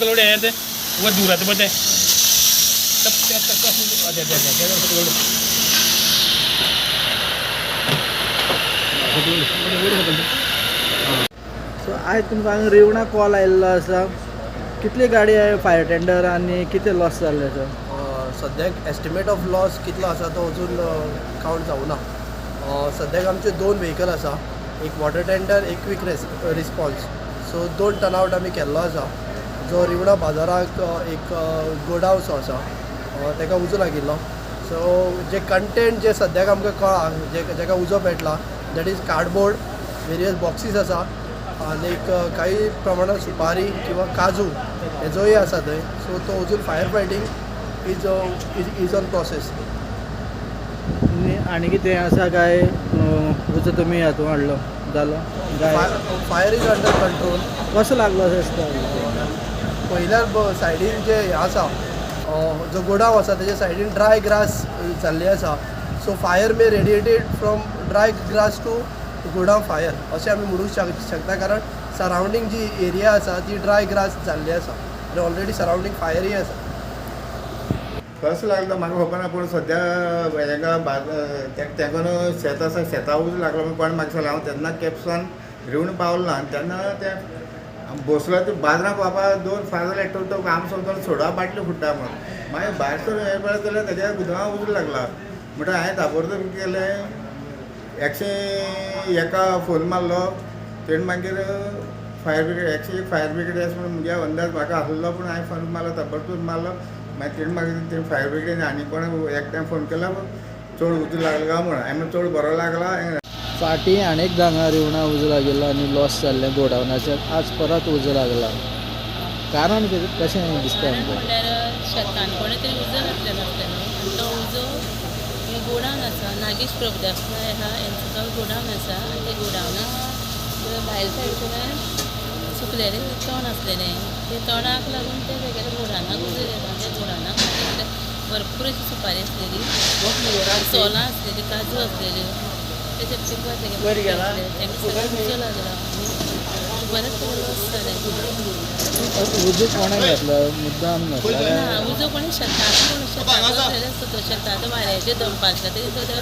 वर दुरात सकल ते. सो आयज तुमकां हांगा रिवणा कॉल आयिल्लो आसा कितली गाडी आहे फायर टेंडर आनी कितें लॉस जाल्लें सर अ, सद्याक एस्टिमेट ऑफ लॉस कितलो आसा तो अजून कावंट जावना अ, सद्याक आमचे दोन व्हेकल आसा एक वॉटर टेंडर एक क्विक रेस रिस्पॉन्स सो दोन टर्नआवट आमी केल्लो आसा जो रिवणा बाजाराक एक गोडाव सो आसा तेका उजो लागिल्लो. सो जे कंटेंट जे सद्याक आमकां कळ्ळा जे जेका उजो पेटला that is cardboard various boxes आसा आनीक काही प्रमाणात सुपारी किंवा काजू हेजोय आसा थंय. सो तो अजून fire fighting is is is on process आनी आनी कितें आसा काय उजो तुमी हातूंत हाडलो जालो फायर इज अंडर कंट्रोल कसो लागलो असो दिसता पयल्यार सायडीन जे हे आसा जो गोडाव आसा तेज्या सायडीन ड्राय ग्रास जाल्ली आसा. So fire may radiated from dry grass to godown fire अशें आमी म्हणूंक शक शकता. कारण सरावंडींग जी एरिया आसा ती ड्राय ग्रास जाल्ली आसा. आनी ऑलरेडी सरावंडींग फायरूय आसा. कसं लागलं? म्हाका खबर ना पूण सद्या हेका तेका शेत आसा शेता उज लागलो. कोण म्हाका सांगलें हांव तेन्ना केप्सान रिवण पावलो ना तेन्ना ते बसलो ते बाजराक बाबा दोन फादर एकटो तो आम सोडून सोडा बाटली फुट्टा म्हणून मागीर भायर सर हे पळयत जाल्यार तेज्या गुदां उज लागला। म्हणटा हांवें ताबडतोब कितें केलें एकशें एका फोन मारलो तेणे मागीर फायर ब्रिगेड एकशें एक फायर ब्रिगेड आसा म्हणून म्हज्या अंदाज म्हाका आसलो पूण हांवें फोन मारलो ताबडतोब मारलो। मागीर तेणें म्हाका ते फायर ब्रिगेड आनी कोणाक एकट्यान फोन केला चड उजो लागलो काय म्हणून हांवें चड बरो लागला फाटी अनेक हांगा रिवणा उजो लागिल्लो आनी लॉस जाल्लें गोडावनाचें आज परत उजो लागला. कारण कशें दिसता म्हणल्यार शेतान कोणी तरी उजो घातलेलो आसलेलो आनी तो उजो गोडावन आसा नागेश प्रभुदास ह्या हेंचो तो गोडावन आसा आनी ते गोडावनाक भायर सायडीच्यान सुकलेलें तण आसलेलें ते तणाक लागून ते तेगेले गोडावनाक उजो गेलो. त्या गोडावनाक खातीर भरपूर अशी सुपारी आसलेली सोलां आसलेली काजू आसलेली उजो जालें उजो कोणें घातलो ना उजो कोणी शेतात कोण शेताचो असलेलो असतो तो. शेतात वाऱ्याचे तरी तो ते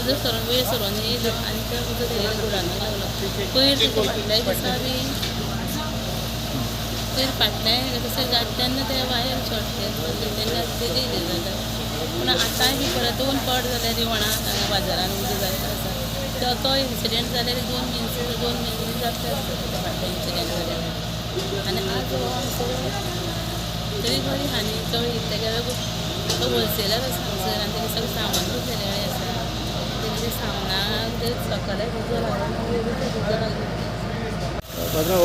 उजो सरून वेळ सरून. येयलो आनी तो उजो लागलो. पयर तुका फाटल्या. दिसा बी पयर फाटल्या. तशें जाता तेन्ना ते वायर शॉर्ट तेन्ना तेजे हें जाता. पूण बी परत दोन पड जाले रिवणा हांगा बाजारान उजो जाता आसा तो तो इन्सिडेंट जाल्यार दोन मिन्स दोन मिन्स जाता फाटल्या इन्सिडेंट जाल्यार आनी आज हो आमचो तरी बरी हानी चड तेगेलो तो होलसेलर आसा हांगसर आनी तेगे सगळें सामान घेतलेलें आसा तेगे सामनाक ते सकाळी उजो लागलो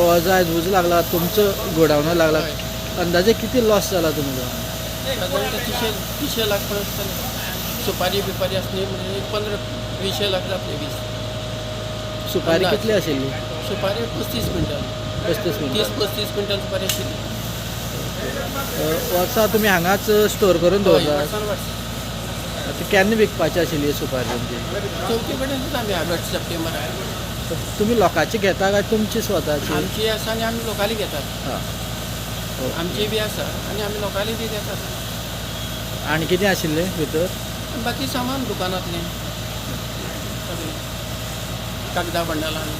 हो जो आयज उजो लागला तुमचो गोडावना लागला. अंदाजे किती लॉस जाला तुमचो? तीनशे तीनशे लाख असतात सुपारी बिपारी असणे म्हणजे पंधरा वीसशे लाख जातले वीस सुपारी. कितली आशिल्ली सुपारी पस्तीस क्विंटल. पस्तीस तीस पस्तीस क्विंटल सुपारी आशिल्ली वर्सां तुमी हांगाच स्टोर करून वर्स. ती केन्ना विकपाची आशिल्ली सुपारी तुमची. चवथी कडेनच आमी ऑगस्ट सप्टेंबर तुमी लोकांची घेता काय तुमची स्वताची? आमची आसा आनी आमी लोकाली घेतात. हां. आमची बी आसा आनी आमी लोकाली बी घेतात आनी कितें आशिल्लें भितर बाकी सामान दुकानांतलें. ਕਗਦਾ ਬੰਡਾ ਲਾਣਾ